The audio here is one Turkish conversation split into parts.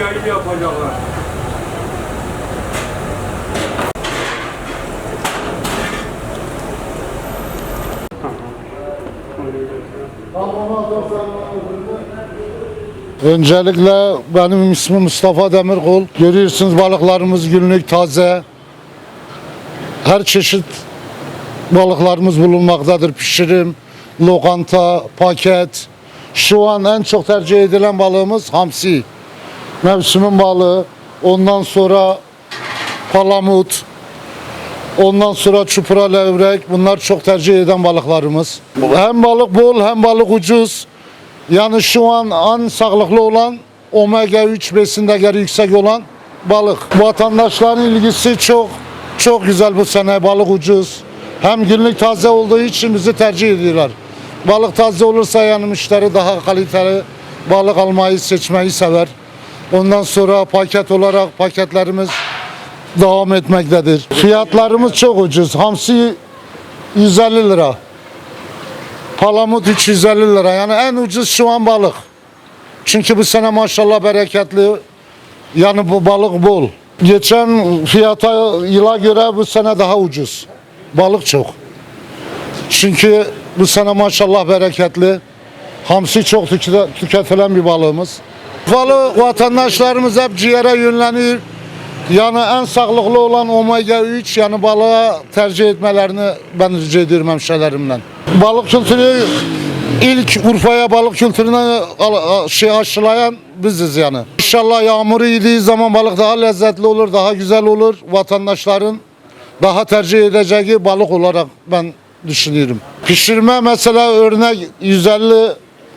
yayın yapacaklar. Öncelikle benim ismim Mustafa Demirkol. Görüyorsunuz balıklarımız günlük taze. Her çeşit balıklarımız bulunmaktadır. Pişirim, lokanta, paket. Şu an en çok tercih edilen balığımız hamsi. Mevsimin balığı. Ondan sonra palamut. Ondan sonra çupra levrek. Bunlar çok tercih eden balıklarımız. Hem balık bol hem balık ucuz. Yani şu an en sağlıklı olan omega 3 besin değeri yüksek olan balık. Vatandaşların ilgisi çok çok güzel bu sene balık ucuz. Hem günlük taze olduğu için bizi tercih ediyorlar. Balık taze olursa yani müşteri daha kaliteli balık almayı seçmeyi sever. Ondan sonra paket olarak paketlerimiz devam etmektedir. Fiyatlarımız çok ucuz. Hamsi 150 lira. Palamut 350 lira. Yani en ucuz şu an balık. Çünkü bu sene maşallah bereketli. Yani bu balık bol. Geçen fiyata yıla göre bu sene daha ucuz. Balık çok. Çünkü bu sene maşallah bereketli. Hamsi çok tüketilen bir balığımız. Balık vatandaşlarımız hep ciğere yönleniyor. Yani en sağlıklı olan omega 3 yani balığa tercih etmelerini ben rica ediyorum hemşehrilerimden. Balık kültürü ilk Urfa'ya balık kültürüne şey aşılayan biziz yani. İnşallah yağmuru yediği zaman balık daha lezzetli olur, daha güzel olur. Vatandaşların daha tercih edeceği balık olarak ben düşünüyorum. Pişirme mesela örnek 150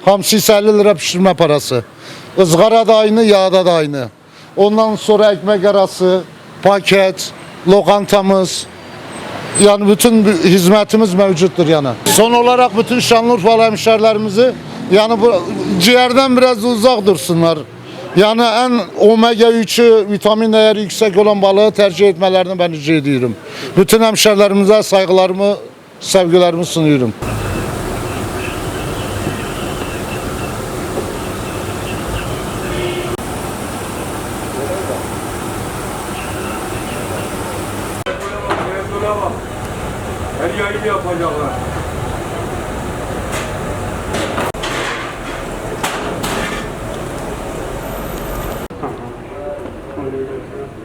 hamsi 50 lira pişirme parası. Izgara da aynı, yağda da aynı. Ondan sonra ekmek arası, paket, lokantamız, yani bütün hizmetimiz mevcuttur yani. Son olarak bütün Şanlıurfalı hemşerilerimizi yani bu ciğerden biraz uzak dursunlar. Yani en omega 3'ü vitamin değeri yüksek olan balığı tercih etmelerini ben rica ediyorum. Bütün hemşerilerimize saygılarımı, sevgilerimi sunuyorum. Her yayını yapacaklar.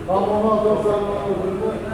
Tamam,